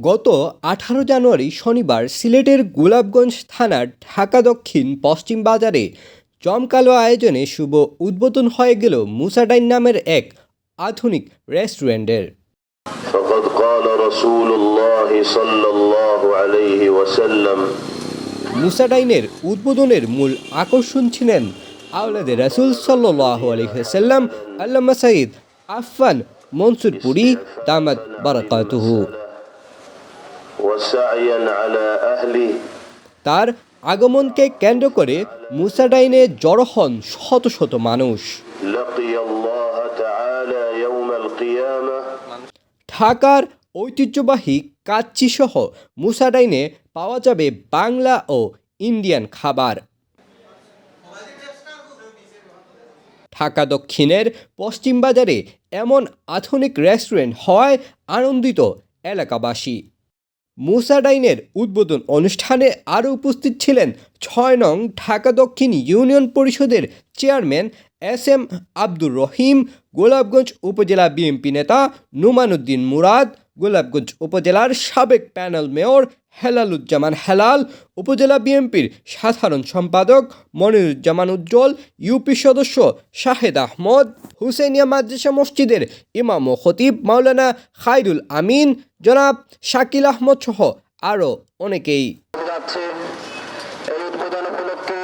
গত আঠারো জানুয়ারি শনিবার সিলেটের গোলাপগঞ্জ থানার ঢাকা দক্ষিণ পশ্চিম বাজারে জমকালো আয়োজনে শুভ উদ্বোধন হয়ে গেল মুসাডাইন নামের এক আধুনিক রেস্টুরেন্টের فقد قال رسول الله صلى الله عليه وسلم মুসাডাইনের উদ্বোধনের মূল আকর্ষণ ছিলেন আওলাদে রাসুল সাল্লাহ আলহিহাল্লাম আল্লামা সাইদ আফফান মনসুরপুরি দামাত বারাকাতুহু وسعيا على أهله তার আগমনকে কেন্দ্র করে মুসাডাইনে জড়ো হন শত শত মানুষ। ঢাকার ঐতিহ্যবাহী কাচ্চি সহ মুসাডাইনে পাওয়া যাবে বাংলা ও ইন্ডিয়ান খাবার। ঢাকা দক্ষিণের পশ্চিম বাজারে এমন আধুনিক রেস্টুরেন্ট হওয়ায় আনন্দিত এলাকাবাসী। মুসাডাইনের উদ্বোধন অনুষ্ঠানে আরও উপস্থিত ছিলেন ছয় নং ঢাকা দক্ষিণ ইউনিয়ন পরিষদের chairman S M Abdur Rahim, Golapganj উপজেলা বিএনপি নেতা নুমানুদ্দিন মুরাদ গোলাপগঞ্জ উপজেলার সাবেক প্যানেল মেয়র হেলালুজ্জামান হেলাল, উপজেলা বিএনপির সাধারণ সম্পাদক মনিরুজ্জামান উজ্জ্বল, ইউপি সদস্য শাহেদ আহমদ হুসেনিয়া মাদ্রাসা মসজিদের ইমাম ও খতিব মাওলানা খাইরুল আমিন, জনাব শাকিল আহমদ সহ আরও অনেকেই। এই উদ্বোধন উপলক্ষে